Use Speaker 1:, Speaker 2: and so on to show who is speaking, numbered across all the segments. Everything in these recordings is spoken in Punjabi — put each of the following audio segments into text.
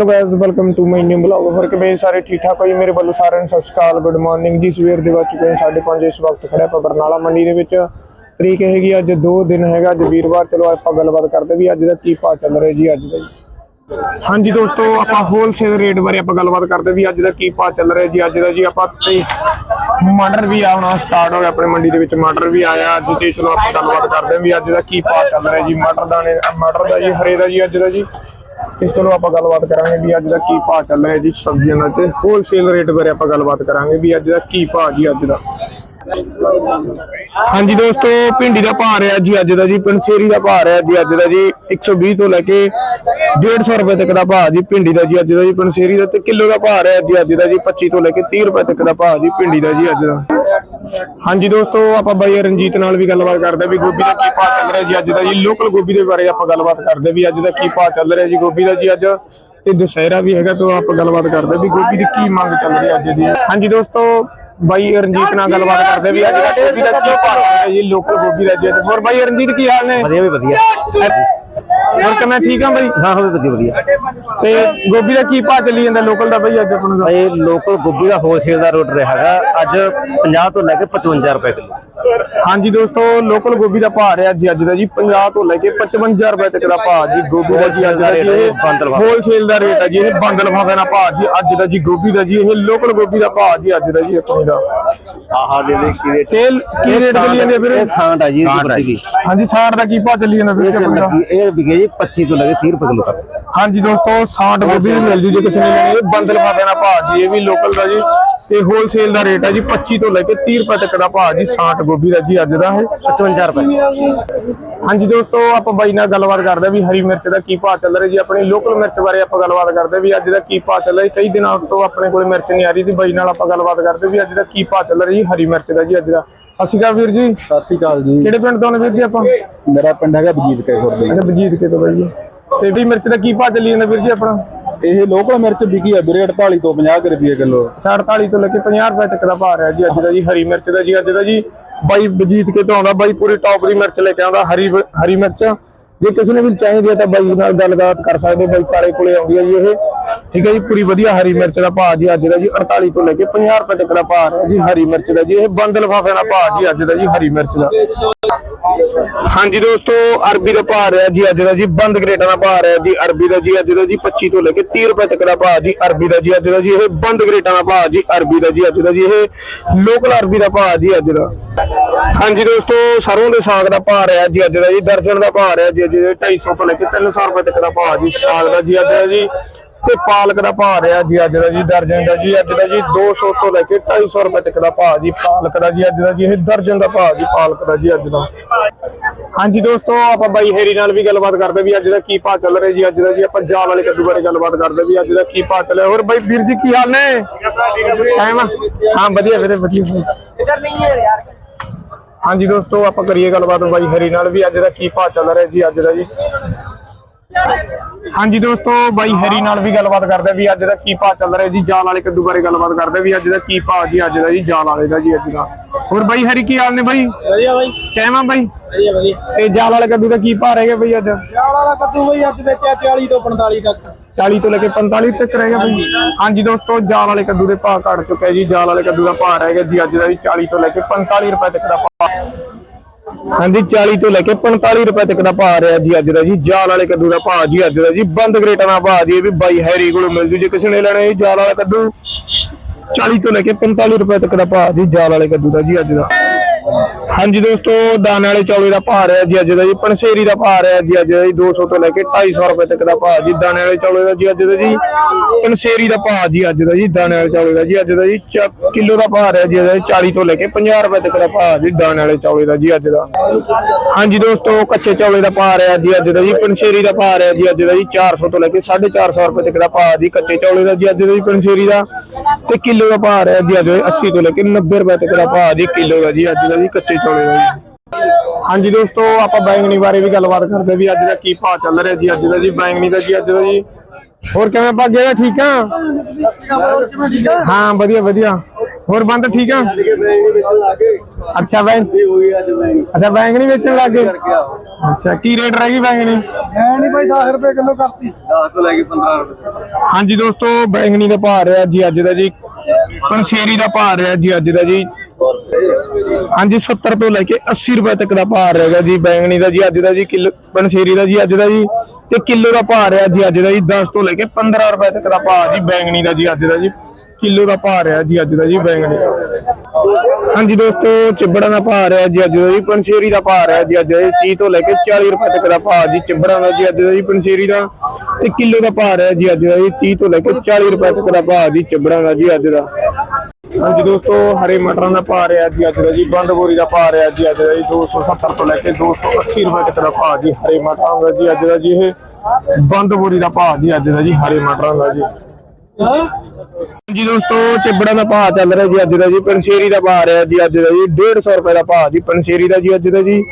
Speaker 1: Hello guys welcome to my new blog ਹੋਰ ਕਿਵੇਂ ਸਾਰੇ? ਠੀਕ ਠਾਕ ਹੋ ਜੀ? ਮੇਰੇ ਵੱਲੋਂ ਸਾਰਿਆਂ ਨੂੰ ਸਤਿ ਸ਼੍ਰੀ ਅਕਾਲ। ਗੁੱਡ ਮਾਰਨਿੰਗ ਜੀ। ਸਵੇਰ ਦੇ ਵੱਜ ਚੁੱਕੇ ਨੇ 5:30 ਇਸ ਵਕਤ ਖੜਿਆ ਆਪਾਂ ਬਰਨਾਲਾ ਮੰਡੀ ਦੇ ਵਿੱਚ। ਤਰੀਕ ਹੈਗੀ ਅੱਜ 2 ਦਿਨ ਹੈਗਾ, ਅੱਜ ਵੀਰਵਾਰ। ਚਲੋ ਆਪਾਂ ਗੱਲਬਾਤ ਕਰਦੇ ਵੀ ਅੱਜ ਦਾ ਕੀ ਭਾਅ ਚੱਲ ਰਿਹਾ ਜੀ ਅੱਜ ਦਾ ਜੀ। ਹਾਂਜੀ ਦੋਸਤੋ, ਆਪਾਂ ਹੋਲਸੇਲ ਰੇਟ ਬਾਰੇ ਆਪਾਂ ਗੱਲਬਾਤ ਕਰਦੇ ਵੀ ਅੱਜ ਦਾ ਕੀ ਭਾਅ ਚੱਲ ਰਿਹਾ ਜੀ। ਅੱਜ ਦਾ ਜੀ ਆਪਾਂ ਤੇ ਮਟਰ ਵੀ ਆਉਣਾ ਸਟਾਰਟ ਹੋ ਗਿਆ ਆਪਣੇ ਮੰਡੀ ਦੇ ਵਿੱਚ। ਮਟਰ ਵੀ ਆਇਆ। ਅੱਜ ਤੇ ਚਲੋ ਆਪਾਂ ਗੱਲਬਾਤ ਕਰਦੇ ਵੀ ਅੱਜ ਦਾ ਕੀ ਭਾਅ ਚੱਲ ਰਿਹਾ ਜੀ। ਮਟਰ ਦਾ ਮਟਰ ਦਾ ਜੀ, ਹਰੇ ਦਾ ਜੀ ਅੱਜ ਦਾ ਜੀ। ਤੇ ਚਲੋ ਆਪਾਂ ਗੱਲਬਾਤ ਕਰਾਂਗੇ ਵੀ ਅੱਜ ਦਾ ਕੀ ਭਾਅ ਚੱਲ ਰਿਹਾ ਜੀ ਸਬਜ਼ੀਆਂ ਦਾ ਤੇ ਹੋਲਸੇਲ ਰੇਟ ਬਾਰੇ ਆਪਾਂ ਗੱਲਬਾਤ ਕਰਾਂਗੇ ਵੀ ਅੱਜ ਦਾ ਕੀ ਭਾਅ ਜੀ ਅੱਜ ਦਾ। ਹਾਂਜੀ ਦੋਸਤੋ, ਭਿੰਡੀ ਦਾ ਭਾਅ ਰਿਹਾ ਜੀ ਅੱਜ ਦਾ ਜੀ, ਪੰਸੇਰੀ ਦਾ ਭਾਅ ਰਿਹਾ ਜੀ ਅੱਜ ਦਾ ਜੀ 120 ਤੋਂ ਲੈ ਕੇ 150 ਰੁਪਏ ਤੱਕ ਦਾ ਭਾਅ ਜੀ ਭਿੰਡੀ ਦਾ ਜੀ ਅੱਜ ਦਾ ਜੀ, ਪੰਸੇਰੀ ਦਾ ਤੇ ਕਿਲੋ ਦਾ ਭਾਅ ਰਿਹਾ ਜੀ ਅੱਜ ਦਾ ਜੀ 25 ਤੋਂ ਲੈ ਕੇ 30 ਰੁਪਏ ਤੱਕ ਦਾ ਭਾਅ ਜੀ ਭਿੰਡੀ ਦਾ ਜੀ ਅੱਜ ਦਾ। ਹਾਂਜੀ ਦੋਸਤੋ, ਆਪਾਂ ਬਾਈ ਰਣਜੀਤ ਨਾਲ ਵੀ ਗੱਲਬਾਤ ਕਰਦੇ ਵੀ ਗੋਭੀ ਦਾ ਕੀ ਭਾਅ ਚੱਲ ਰਿਹਾ ਜੀ ਅੱਜ ਦਾ ਜੀ। ਲੋਕਲ ਗੋਭੀ ਦੇ ਬਾਰੇ ਆਪਾਂ ਗੱਲਬਾਤ ਕਰਦੇ ਵੀ ਅੱਜ ਦਾ ਕੀ ਭਾਅ ਚੱਲ ਰਿਹਾ ਜੀ ਗੋਭੀ ਦਾ ਜੀ ਅੱਜ। ਤੇ ਦੁਸਹਿਰਾ ਵੀ ਹੈਗਾ, ਤੋਂ ਆਪਾਂ ਗੱਲਬਾਤ ਕਰਦੇ ਵੀ ਗੋਭੀ ਦੀ ਕੀ ਮੰਗ ਚੱਲ ਰਹੀ ਅੱਜ ਦੀ। ਹਾਂਜੀ ਦੋਸਤੋ ਬਾਈ ਰਣਜੀਤ ਨਾਲ ਗੱਲਬਾਤ ਕਰਦੇ ਵੀ ਅੱਜ ਦਾ ਗੋਭੀ ਦਾ ਕੀ ਭਾਅ ਰਿਹਾ ਜੀ ਲੋਕਲ ਗੋਭੀ ਦਾ ਜੀ ਹੋਰ ਬਾਈ ਰਣਜੀਤ ਕੀ ਹਾਲ ਨੇ?
Speaker 2: ਵਧੀਆ ਵੀ ਵਧੀਆ।
Speaker 1: ਹੋਰ ਕਿਵੇਂ ਠੀਕ ਆ ਬਾਈ?
Speaker 2: ਹਾਂ ਹਾਂ ਵਧੀਆ ਵਧੀਆ।
Speaker 1: ਤੇ ਗੋਭੀ ਦਾ ਕੀ ਭਾਅ ਚੱਲੀ ਜਾਂਦਾ ਲੋਕਲ ਦਾ ਬਾਈ ਅੱਜ ਆਪਣਾ ਦਾ
Speaker 2: ਇਹ ਲੋਕਲ ਗੋਭੀ ਦਾ ਹੋਲਸੇਲ ਦਾ ਰੇਟ ਰਿਹਾ ਹੈਗਾ। ਅੱਜ 50 ਤੋਂ ਲੈ ਕੇ 55 ਰੁਪਏ ਕਿਲੋ।
Speaker 1: ਹਾਂਜੀ ਦੋਸਤੋ ਲੋਕਲ ਗੋਭੀ ਦਾ ਭਾਅ ਰਿਹਾ ਜੀ ਅੱਜ ਦਾ ਜੀ 50 ਤੋਂ ਲੈ ਕੇ 55 ਰੁਪਏ ਤੱਕ ਦਾ ਭਾਅ ਜੀ। ਗੋਭੀ ਦਾ ਜੀ ਅੱਜ ਦਾ ਜੀ ਇਹ। ਹੋਲਸੇਲ ਦਾ ਰੇਟ ਹੈ ਜੀ ਇਹ ਬੰਦ ਲਿਫਾਫੇ ਦਾ ਭਾਅ ਜੀ। ਅੱਜ ਦਾ ਜੀ ਗੋਭੀ ਦਾ ਜੀ ਇਹ ਲੋਕਲ ਗੋਭੀ ਦਾ ਭਾਅ ਜੀ ਅੱਜ ਦਾ ਜੀ ਆਪਣੀ ਦਾ
Speaker 2: ਆਹ ਦੇ ਦੇ ਕੀ ਰੇਟ
Speaker 1: ਤੇਲ ਕੀ ਰੇਟ ਚੱਲੀ ਜਾਂਦੇ ਵੀਰੇ?
Speaker 2: ਇਹ ਸਾਂਟ ਆ ਜੀ ਇਹਦੀ ਵੈਰਾਈਟੀ
Speaker 1: ਹਾਂਜੀ ਸਾੜ ਦਾ ਕੀ ਭਾਅ ਚੱਲੀ ਜਾਂਦਾ ਵੀਰੇ
Speaker 2: ਇਹ
Speaker 1: ਦਾ?
Speaker 2: ਲੱਗੀ ਵਿਕੇ ਜੀ 25 ਤੋਂ ਲੈ ਕੇ 30 ਰੁਪਏ ਕਿਲੋ ਤੱਕ।
Speaker 1: ਹਾਂਜੀ ਦੋਸਤੋ ਸਾਂਟ ਗੋਭੀ ਵੀ ਮਿਲ ਜੂ ਜੇ ਕਿਸੇ ਨੇ ਲੈਣੀ। ਹੈ ਬੰਦ ਲਿਫਾਫੇ ਦਾ ਭਾਅ ਜੀ ਇਹ ਵੀ ਲੋਕਲ ਦਾ ਜੀ। ਤੇ ਹੋਲਸੇਲ ਦਾ ਰੇਟ ਹੈ ਜੀ 25 ਤੋਂ ਲੈ ਕੇ 30 ਰੁਪਏ ਤੱਕ ਦਾ ਭਾਅ ਜੀ ਸਾਂਟ ਗੋਭੀ ਦਾ ਜੀ ਅੱਜ ਦਾ ਇਹ।
Speaker 2: 55 ਰੁਪਏ।
Speaker 1: ਹਾਂਜੀ ਦੋਸਤੋ ਆਪਾਂ ਬਾਈ ਨਾਲ ਗੱਲਬਾਤ ਕਰਦੇ ਹਾਂ ਵੀ ਹਰੀ ਮਿਰਚ ਦਾ ਕੀ ਭਾਅ ਚੱਲ ਰਿਹਾ ਜੀ। ਆਪਣੀ ਲੋਕਲ ਮਿਰਚ ਬਾਰੇ ਆਪਾਂ ਗੱਲਬਾਤ ਕਰਦੇ ਹਾਂ ਵੀ ਅੱਜ ਦਾ ਕੀ ਭਾਅ ਚੱਲ ਰਿਹਾ। ਕਈ ਦਿਨਾਂ ਤੋਂ ਆਪਣੇ ਕੋਲ ਮਿਰਚ ਨਹੀਂ ਆ ਰਹੀ ਸੀ। ਬਾਈ ਨਾਲ ਆਪਾਂ ਗੱਲਬਾਤ ਕਰਦੇ ਹਾਂ ਵੀ ਅੱਜ ਦਾ ਕੀ ਭਾਅ ਚੱਲ ਰਿਹਾ ਜੀ ਹਰੀ ਮਿਰਚ ਦਾ ਜੀ ਅੱਜ ਦਾ। ਸਤਿ ਸ਼੍ਰੀ ਅਕਾਲ ਵੀਰ ਜੀ।
Speaker 3: ਸਤਿ ਸ਼੍ਰੀ ਅਕਾਲ ਜੀ।
Speaker 1: ਕਿਹੜੇ ਪਿੰਡ ਤੋਂ ਨੇ ਵੀਰ ਜੀ ਆਪਾਂ?
Speaker 3: ਮੇਰਾ ਪਿੰਡ ਹੈਗਾ ਬਜੀਤ ਕੇ ਖੁਰਦ
Speaker 1: ਅੱਛਾ ਬਜੀਤ ਕੇ ਤੋਂ ਬਾਈ ਜੀ। ਤੇ ਵੀ ਮਿਰਚ ਦਾ ਕੀ ਭਾਅ ਚੱਲੀ ਜਾਂਦਾ ਵੀਰ ਜੀ ਆਪਣਾ?
Speaker 3: ਇਹ ਲੋਕਲ ਮਿਰਚ ਵਿਕੀ ਆ ਵੀਰੇ 48 ਤੋਂ 50 ਕੁ ਰੁਪਏ ਕਿਲੋ।
Speaker 1: 48 ਤੋਂ ਲੈ ਕੇ 50 ਰੁਪਏ ਤੱਕ ਦਾ ਭਾਅ ਰਿਹਾ ਜੀ ਅੱਜ ਦਾ ਜੀ, ਹਰੀ ਮਿਰਚ ਦਾ ਜੀ, ਅੱਜ ਦਾ ਜੀ। ਬਾਈ ਬਜੀਤ ਕੇ ਤੋਂ ਆਉਂਦਾ, ਬਾਈ ਪੂਰੀ ਟੌਪ ਦੀ ਮਿਰਚ ਲੈ ਕੇ ਆਉਂਦਾ, ਹਰੀ ਹਰੀ ਮਿਰਚ। ਜੇ ਕਿਸੇ ਨੇ ਵੀ ਚਾਹੀਦੀ ਹੈ ਤਾਂ ਬਾਈ ਨਾਲ ਗੱਲਬਾਤ ਕਰ ਸਕਦੇ ਬਾਈ ਕਾਲੇ ਕੋਲੇ ਆਉਂਦੀ ਹੈ ਜੀ ਇਹ। ਠੀਕ ਹੈ ਜੀ, ਪੂਰੀ ਵਧੀਆ ਹਰੀ ਮਿਰਚ ਦਾ ਭਾਅ ਜੀ ਅੱਜ ਦਾ ਜੀ 48 ਤੋਂ ਲੈ ਕੇ 50 ਰੁਪਏ ਤੱਕ ਦਾ ਭਾਅ ਰਿਹਾ ਜੀ ਹਰੀ ਮਿਰਚ ਦਾ ਜੀ। ਇਹ ਬੰਦ ਲਿਫਾਫੇ ਦਾ ਭਾਅ ਜੀ ਅੱਜ ਦਾ ਜੀ, ਹਰੀ ਮਿਰਚ ਦਾ। ਹਾਂਜੀ ਦੋਸਤੋ, ਅਰਬੀ ਦਾ ਭਾਅ ਰਿਹਾ ਜੀ ਅੱਜ ਦਾ ਜੀ, ਬੰਦ ਗ੍ਰੇਟਾਂ ਦਾ ਭਾਅ ਰਿਹਾ ਜੀ ਅਰਬੀ ਦਾ ਜੀ, ਅੱਜ ਦਾ ਜੀ 25 ਤੋਂ ਲੈ ਕੇ 30 ਰੁਪਏ ਤੱਕ ਦਾ ਭਾਅ ਜੀ ਅਰਬੀ ਦਾ ਜੀ, ਅੱਜ ਦਾ ਜੀ ਇਹ ਬੰਦ ਗ੍ਰੇਟਾਂ ਦਾ ਭਾਅ ਜੀ, ਅਰਬੀ ਦਾ ਜੀ, ਅੱਜ ਦਾ ਜੀ ਇਹ ਲੋਕਲ ਅਰਬੀ ਦਾ ਭਾਅ ਜੀ ਅੱਜ ਦਾ। ਹਾਂਜੀ ਦੋਸਤੋ ਸਰੋਂ ਦੇ ਸਾਗ ਦਾ ਭਾਅ ਰਿਹਾ ਜੀ ਅੱਜ ਦਾ ਜੀ ਦਰਜਨ ਦਾ ਭਾਅ ਰਿਹਾ ਜੀ ਅੱਜ ਦੇ 250 ਤੋਂ ਲੈ ਕੇ 300 ਰੁਪਏ ਤੱਕ ਦਾ ਭਾਅ ਜੀ ਸਾਗ ਦਾ ਜੀ ਅੱਜ ਦਾ ਜੀ। ਤੇ ਪਾਲਕ ਦਾ ਭਾਅ ਰਿਹਾ ਜੀ ਅੱਜ ਦਾ ਜੀ ਦਰਜਨ ਦਾ ਜੀ ਅੱਜ ਦਾ ਜੀ 200 ਤੋਂ ਲੈ ਕੇ 250 ਰੁਪਏ ਤੱਕ ਦਾ ਭਾਅ ਜੀ ਪਾਲਕ ਦਾ ਜੀ ਅੱਜ ਦਾ ਜੀ ਇਹ ਦਰਜਨ ਦਾ ਭਾਅ ਜੀ ਪਾਲਕ ਦਾ ਜੀ ਅੱਜ ਦਾ। ਹਾਂਜੀ ਦੋਸਤੋ ਆਪਾਂ ਬਾਈ ਹੈਰੀ ਨਾਲ ਵੀ ਗੱਲਬਾਤ ਕਰਦੇ ਵੀ ਅੱਜ ਦਾ ਕੀ ਭਾਅ ਚੱਲ ਰਿਹਾ ਜੀ ਅੱਜ ਦਾ ਜੀ ਆਪਾਂ ਜਾਲ ਵਾਲੇ ਕੱਦੂ ਬਾਰੇ ਗੱਲਬਾਤ ਕਰਦੇ ਵੀ ਅੱਜ ਦਾ ਕੀ ਭਾਅ ਚੱਲਿਆ ਹੋਰ ਬਾਈ ਵੀਰ ਜੀ ਕੀ ਹਾਲ ਨੇ? ਟਾਈਮ ਹਾਂ ਵਧੀਆ ਵੀਰੇ ਵਧੀਆ। ਹਾਂਜੀ ਦੋਸਤੋ, ਆਪਾਂ ਕਰੀਏ ਗੱਲਬਾਤ ਬਾਈ ਹਰੀ ਨਾਲ ਵੀ। ਅੱਜ ਦਾ ਕੀ ਭਾਅ ਚੱਲ ਰਿਹਾ ਜੀ, ਅੱਜ ਦਾ ਜੀ? ਹਾਂਜੀ ਦੋਸਤੋ, ਬਾਈ ਹਰੀ ਨਾਲ ਵੀ ਗੱਲਬਾਤ ਕਰਦੇ ਵੀ ਅੱਜ ਦਾ ਕੀ ਭਾਅ ਚੱਲ ਰਿਹਾ ਜੀ, ਜਾਲ ਵਾਲੇ ਕੱਦੂ ਬਾਰੇ ਗੱਲਬਾਤ ਕਰਦੇ ਵੀ ਅੱਜ ਦਾ ਕੀ ਭਾਅ ਜੀ, ਅੱਜ ਦਾ ਜੀ, ਜਾਲ ਵਾਲੇ ਦਾ ਜੀ, ਅੱਜ ਦਾ। ਹੋਰ ਬਾਈ ਹਰੀ ਕੀ ਹਾਲ ਨੇ ਬਾਈ?
Speaker 4: ਵਧੀਆ ਬਾਈ।
Speaker 1: ਕਹਿਵਾ ਬਾਈ?
Speaker 4: ਵਧੀਆ ਵਧੀਆ।
Speaker 1: ਤੇ ਜਾਲ ਵਾਲੇ ਕੱਦੂ ਦਾ ਕੀ ਭਾਅ ਰਹੇਗਾ ਬਈ ਅੱਜ?
Speaker 4: ਚਾਲ ਵਾਲਾ ਕੱਦੂ ਬਈ ਅੱਜ ਵੇਚਿਆ 40 ਤੋਂ 45 ਤੱਕ।
Speaker 1: 40 ਤੋਂ ਲੈ ਕੇ 45 ਤੱਕ ਰਹੇਗਾ ਬਈ। ਹਾਂਜੀ ਦੋਸਤੋ ਜਾਲ ਵਾਲੇ ਕੱਦੂ ਦੇ ਭਾਅ ਘਟ ਚੁੱਕਾ ਜੀ। ਜਾਲ ਵਾਲੇ ਕੱਦੂ ਦਾ ਭਾਅ ਰਹੇਗਾ ਜੀ ਅੱਜ ਦਾ ਵੀ 40 ਤੋਂ ਲੈ ਕੇ 45 ਰੁਪਏ ਤੱਕ ਦਾ ਭਾਅ। ਹਾਂਜੀ 40 ਤੋਂ ਲੈ ਕੇ 45 ਰੁਪਏ ਤੱਕ ਦਾ ਭਾਅ ਰਿਹਾ ਜੀ ਅੱਜ ਦਾ ਜੀ। ਜਾਲ ਵਾਲੇ ਕੱਦੂ ਦਾ ਭਾਅ ਜੀ ਅੱਜ ਦਾ ਜੀ। ਬੰਦ ਗ੍ਰੇਟਾਂ ਦਾ ਭਾਅ ਜੀ। ਇਹ ਵੀ ਬਾਈ ਹੈਰੀ ਕੋਲੋਂ ਮਿਲ ਜੂ। ਜੇ ਕਿਸੇ ਨੇ ਲੈਣਾ ਇਹ ਜਾਲ ਵਾਲਾ ਕੱਦੂ। 40 ਤੋਂ ਲੈ ਕੇ 45 ਰੁਪਏ ਤੱਕ ਦਾ ਭਾਅ ਜੀ ਜਾਲ ਵਾਲੇ ਕੱਦੂ ਦਾ ਜੀ ਅੱਜ ਦਾ। ਹਾਂਜੀ ਦੋਸਤੋ ਦਾਣੇ ਵਾਲੇ ਚੌਲੇ ਦਾ ਭਾਅ ਰਿਹਾ ਜੀ ਅੱਜ ਦਾ ਜੀ ਪਨਸੇਰੀ ਦਾ ਭਾਅ ਰਿਹਾ ਜੀ ਅੱਜ ਦਾ ਜੀ 200 ਤੋਂ ਲੈ ਕੇ 250 ਰੁਪਏ ਤੱਕ ਦਾ ਭਾਅ ਜੀ ਦਾਣੇ ਵਾਲੇ ਚੌਲੇ ਦਾ ਜੀ ਅੱਜ ਦਾ ਜੀ ਪਨਸੇਰੀ ਦਾ ਭਾਅ ਜੀ ਅੱਜ ਦਾ ਜੀ ਦਾਣੇ ਵਾਲੇ ਚੌਲੇ ਦਾ ਜੀ ਅੱਜ ਦਾ ਜੀ ਕਿਲੋ ਦਾ ਭਾਅ ਰਿਹਾ ਜੀ ਅੱਜ ਦਾ 40 ਤੋਂ ਲੈ ਕੇ 50 ਰੁਪਏ ਤੱਕ ਦਾ ਭਾਅ ਜੀ ਦਾਣੇ ਵਾਲੇ ਚੌਲੇ ਦਾ ਜੀ ਅੱਜ ਦਾ ਹਾਂਜੀ ਦੋਸਤੋ ਕੱਚੇ ਚੌਲੇ ਦਾ ਭਾਅ ਰਿਹਾ ਜੀ ਅੱਜ ਦਾ ਜੀ ਪਨਸੇਰੀ ਦਾ ਭਾਅ ਰਿਹਾ ਜੀ ਅੱਜ ਦਾ ਜੀ 400 ਤੋਂ ਲੈ ਕੇ 450 ਰੁਪਏ ਤੱਕ ਦਾ ਭਾਅ ਜੀ ਕੱਚੇ ਚੌਲੇ ਦਾ ਜੀ ਅੱਜ ਦਾ ਜੀ ਪਨਸੇਰੀ ਦਾ ਤੇ ਕਿਲੋ ਦਾ ਭਾਅ ਰਿਹਾ ਜੀ ਅੱਜ ਦਾ ਜੀ 80 ਤੋਂ ਲੈ ਕੇ 90 ਰੁਪਏ ਤੱਕ ਦਾ ਭਾਅ ਜੀ ਕਿਲੋ ਦਾ ਜੀ ਅੱਜ ਦਾ ਜੀ ਕੱਚੇ ਚੌਲੇ ਦਾ ਜੀ। ਹਾਂਜੀ ਦੋਸਤੋ ਆਪਾਂ ਬੈਂਗਣੀ ਬਾਰੇ ਵੀ ਗੱਲਬਾਤ ਕਰਦੇ ਵੀ ਅੱਜ ਦਾ ਕੀ ਭਾਅ ਚੱਲ ਰਿਹਾ ਜੀ ਅੱਜ ਦਾ ਜੀ ਬੈਂਗਣੀ ਦਾ ਜੀ ਅੱਜ ਦਾ ਜੀ। ਹੋਰ ਕਿਵੇਂ ਭਾਗਿਆ ਠੀਕ ਆ? ਹਾਂ ਵਧੀਆ ਵਧੀਆ। ਹੋਰ ਬੰਦ ਠੀਕ ਆ? ਅੱਛਾ ਬੈਂਕ ਅੱਛਾ ਨਹੀਂ ਵੇਚਣ ਲੱਗੇ ਅੱਛਾ ਕੀ ਰੇਟ ਰਹਿ ਗਈ ਨਹੀਂ
Speaker 4: ਐ ਨਹੀਂ ਭਾਈ 10 ਰੁਪਏ ਕਿਲੋ ਕਰਤੀ।
Speaker 1: ਹਾਂਜੀ ਦੋਸਤੋ ਬੈਂਗਣੀ ਦਾ ਭਾਅ ਰਿਹਾ ਜੀ ਅੱਜ ਦਾ ਜੀ। ਪੰਸ਼ੇਰੀ ਦਾ ਭਾਅ ਰਿਹਾ ਜੀ ਅੱਜ ਦਾ ਜੀ। ਹਾਂਜੀ 70 ਤੋਂ ਲੈ ਕੇ 80 ਰੁਪਏ ਤੱਕ ਦਾ ਭਾਅ ਰਹੇਗਾ ਜੀ। ਬੈਂਗਣੀ ਦਾ ਜੀ, ਅੱਜ ਦਾ ਜੀ, ਕਿਲੋ ਪੰਸ਼ੇਰੀ ਦਾ ਜੀ, ਅੱਜ ਦਾ ਜੀ। ਤੇ ਕਿਲੋ ਦਾ ਭਾਅ ਰਿਹਾ ਜੀ ਅੱਜ ਦਾ ਜੀ 10 ਤੋਂ ਲੈ ਕੇ 15 ਰੁਪਏ ਤੱਕ ਦਾ ਭਾਅ ਜੀ ਬੈਂਗਣੀ ਦਾ ਜੀ ਅੱਜ ਦਾ ਜੀ ਕਿਲੋ ਦਾ ਭਾਅ ਰਿਹਾ ਜੀ ਅੱਜ ਦਾ ਜੀ ਬੈਂਗਣੀ ਹਾਂਜੀ ਦੋਸਤੋ ਚਿਬੜਾਂ ਦਾ ਭਾਅ ਰਿਹਾ ਜੀ ਅੱਜ ਦਾ ਜੀ ਪੰਛੇਰੀ ਦਾ ਭਾਅ ਰਿਹਾ ਜੀ ਅੱਜ ਦਾ 30 ਤੋਂ ਲੈ ਕੇ 40 ਰੁਪਏ ਤੱਕ ਦਾ ਭਾਅ ਜੀ ਚਿਬੜਾਂ ਦਾ ਜੀ ਅੱਜ ਦਾ ਜੀ ਪੰਸ਼ੇਰੀ ਦਾ ਤੇ ਕਿਲੋ ਦਾ ਭਾਅ ਰਿਹਾ ਜੀ ਅੱਜ ਦਾ ਜੀ 30 ਤੋਂ ਲੈ ਕੇ 40 ਰੁਪਏ ਤੱਕ ਦਾ ਭਾਅ ਜੀ ਚਿਬੜਾਂ ਦਾ ਜੀ ਅੱਜ ਦਾ ਹਾਂਜੀ ਦੋਸਤੋ ਹਰੇ ਮਟਰਾਂ ਦਾ ਭਾਅ ਰਿਹਾ ਜੀ ਅੱਜ ਦਾ ਜੀ ਬੰਦ ਬੋਰੀ ਦਾ ਭਾਅ ਰਿਹਾ ਜੀ ਅੱਜ ਦਾ ਜੀ 270 ਤੋਂ ਲੈ ਕੇ 280 ਰੁਪਏ ਤੱਕ ਦਾ ਭਾਅ ਜੀ ਹਰੇ ਮਟਰਾਂ ਦਾ ਜੀ ਅੱਜ ਦਾ ਜੀ ਇਹ ਬੰਦ ਬੋਰੀ ਦਾ ਭਾਅ ਜੀ, ਅੱਜ ਦਾ ਜੀ, ਹਰੇ ਮਟਰਾਂ ਦਾ ਜੀ। ਜੀ ਦੋਸਤੋ, ਚਿਬੜਾਂ ਦਾ ਭਾਅ ਚੱਲ ਰਿਹਾ ਜੀ ਅੱਜ ਦਾ ਜੀ ਪੰਸ਼ੇਰੀ ਦਾ ਭਾਅ ਰਿਹਾ ਜੀ ਅੱਜ ਦਾ ਜੀ 150 ਰੁਪਏ ਦਾ ਭਾਅ ਜੀ ਪੰਸ਼ੇਰੀ ਦਾ ਜੀ ਅੱਜ ਦਾ ਜੀ,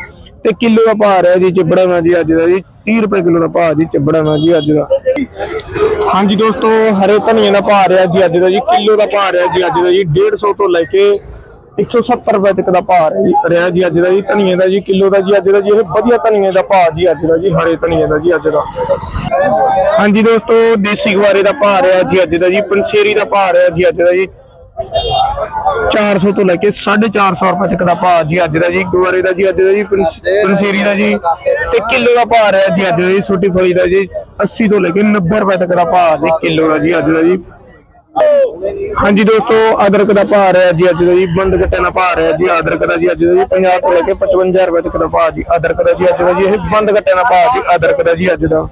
Speaker 1: ਤੇ ਕਿਲੋ ਦਾ ਭਾਅ ਰਿਹਾ ਜੀ ਚਿਬੜਾਂ ਦਾ ਜੀ ਅੱਜ ਦਾ ਜੀ 30 ਰੁਪਏ ਕਿਲੋ ਦਾ ਭਾਅ ਜੀ ਚਿਬੜਾਂ ਦਾ ਜੀ ਅੱਜ ਦਾ। ਹਾਂਜੀ ਦੋਸਤੋ, ਹਰੇ ਧਨੀਏ ਦਾ ਭਾਅ ਰਿਹਾ ਜੀ ਅੱਜ ਦਾ ਜੀ, ਕਿਲੋ ਦਾ ਭਾਅ ਰਿਹਾ ਜੀ ਅੱਜ ਦਾ ਜੀ 150 ਤੋਂ ਲੈ ਕੇ 170 ਰੁਪਏ ਤੱਕ ਦਾ ਭਾਅ ਰਿਹਾ ਜੀ ਰਿਹਾ ਜੀ ਅੱਜ ਦਾ ਜੀ ਧਨੀਏ ਦਾ ਜੀ ਕਿਲੋ ਦਾ ਜੀ ਅੱਜ ਦਾ ਜੀ ਇਹ ਵਧੀਆ ਧਨੀਏ ਦਾ ਭਾਅ ਜੀ ਅੱਜ ਦਾ ਜੀ ਹਰੇ ਧਨੀਏ ਦਾ ਜੀ ਅੱਜ ਦਾ ਹਾਂਜੀ ਦੋਸਤੋ ਦੇਸੀ ਗਵਾਰੇ ਦਾ ਭਾਅ ਰਿਹਾ ਜੀ ਅੱਜ ਦਾ ਜੀ ਪੰਸ਼ੇਰੀ ਦਾ ਭਾਅ ਰਿਹਾ ਜੀ ਅੱਜ ਦਾ ਜੀ 400 ਤੋਂ ਲੈ ਕੇ 450 ਰੁਪਏ ਤੱਕ ਦਾ ਭਾਅ ਜੀ ਅੱਜ ਦਾ ਜੀ ਗਵਾਰੇ ਦਾ ਜੀ ਅੱਜ ਦਾ ਜੀ ਪੰਸ- ਪੰਸ਼ੇਰੀ ਦਾ ਜੀ ਤੇ ਕਿਲੋ ਦਾ ਭਾਅ ਰਿਹਾ ਜੀ ਅੱਜ ਦਾ ਜੀ ਛੋਟੀ ਫਲੀ ਦਾ ਜੀ 80 ਤੋਂ ਲੈ ਕੇ 90 ਰੁਪਏ ਤੱਕ ਦਾ ਭਾਅ ਜੀ ਕਿਲੋ ਦਾ ਜੀ ਅੱਜ ਦਾ ਜੀ ਹਾਂਜੀ ਦੋਸਤੋ ਅਦਰਕ ਦਾ ਭਾਅ ਰਿਹਾ ਜੀ ਅੱਜ ਦਾ ਜੀ ਬੰਦ ਗੱਟੇ ਦਾ ਭਾਅ ਰਿਹਾ ਜੀ ਅਦਰਕ ਦਾ ਜੀ ਅੱਜ ਦਾ ਜੀ 50 ਤੋਂ ਲੈ ਕੇ 55 ਰੁਪਏ ਤੱਕ ਦਾ ਭਾਅ ਜੀ ਅਦਰਕ ਦਾ ਜੀ ਅੱਜ ਦਾ ਜੀ, ਇਹ ਬੰਦ ਗੱਟੇ ਦਾ ਭਾਅ ਜੀ ਅਦਰਕ ਦਾ ਜੀ ਅੱਜ ਦਾ।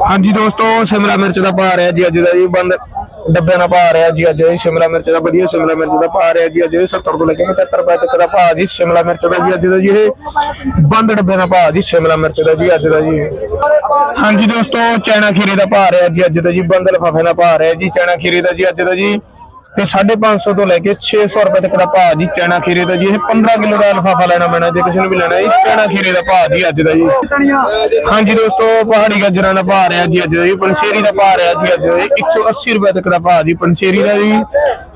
Speaker 1: ਹਾਂਜੀ ਦੋਸਤੋ, ਸ਼ਿਮਲਾ ਮਿਰਚ ਦਾ ਭਾਅ ਰਿਹਾ ਜੀ, ਅੱਜ ਦਾ ਜੀ ਬੰਦ ਡੱਬਿਆਂ ਦਾ ਭਾਅ ਰਿਹਾ ਜੀ, ਅੱਜ ਸ਼ਿਮਲਾ ਮਿਰਚ ਦਾ ਵਧੀਆ ਸ਼ਿਮਲਾ ਮਿਰਚ ਦਾ ਭਾਅ ਰਿਹਾ ਜੀ, ਅੱਜ ਇਹ 70 ਤੋਂ ਲੈ ਕੇ 75 ਰੁਪਏ ਤੱਕ ਦਾ ਭਾਅ ਜੀ ਸ਼ਿਮਲਾ ਮਿਰਚ ਦਾ ਜੀ, ਅੱਜ ਦਾ ਜੀ ਇਹ ਬੰਦ ਡੱਬਿਆਂ ਦਾ ਭਾਅ ਜੀ ਸ਼ਿਮਲਾ ਮਿਰਚ ਦਾ ਜੀ, ਅੱਜ ਦਾ ਜੀ ਹਾਂਜੀ ਦੋਸਤੋ ਚੈਨਾ ਖੀਰੇ ਦਾ ਭਾਅ ਰਿਹਾ ਜੀ, ਅੱਜ ਦਾ ਜੀ ਬੰਦ ਲਫਾਫੇ ਦਾ ਭਾਅ ਰਿਹਾ ਜੀ ਚੈਨਾ ਖੀਰੇ ਦਾ ਜੀ, ਅੱਜ ਦਾ ਜੀ ਤੇ 550 ਤੋਂ ਲੈ ਕੇ 600 ਰੁਪਏ ਤੱਕ ਦਾ ਭਾਅ ਜੀ ਚੈਨਾ ਖੀਰੇ ਦਾ ਜੀ। ਇਹ 15 ਕਿਲੋ ਦਾ ਲਫਾਫਾ ਲੈਣਾ ਪੈਣਾ, ਜੇ ਕਿਸੇ ਨੂੰ ਵੀ ਲੈਣਾ ਜੀ ਚੈਨਾ ਖੀਰੇ ਦਾ ਭਾਅ ਜੀ ਅੱਜ ਦਾ ਜੀ। ਹਾਂਜੀ ਦੋਸਤੋ, ਪਹਾੜੀ ਗਾਜਰਾਂ ਦਾ ਭਾਅ ਰਿਹਾ ਜੀ ਅੱਜ ਦਾ ਜੀ ਪੰਸ਼ੇਰੀ ਦਾ ਭਾਅ ਰਿਹਾ ਜੀ ਅੱਜ ਦਾ ਜੀ। 180 ਰੁਪਏ ਤੱਕ ਦਾ ਭਾਅ ਜੀ ਪੰਸ਼ੇਰੀ ਦਾ ਜੀ,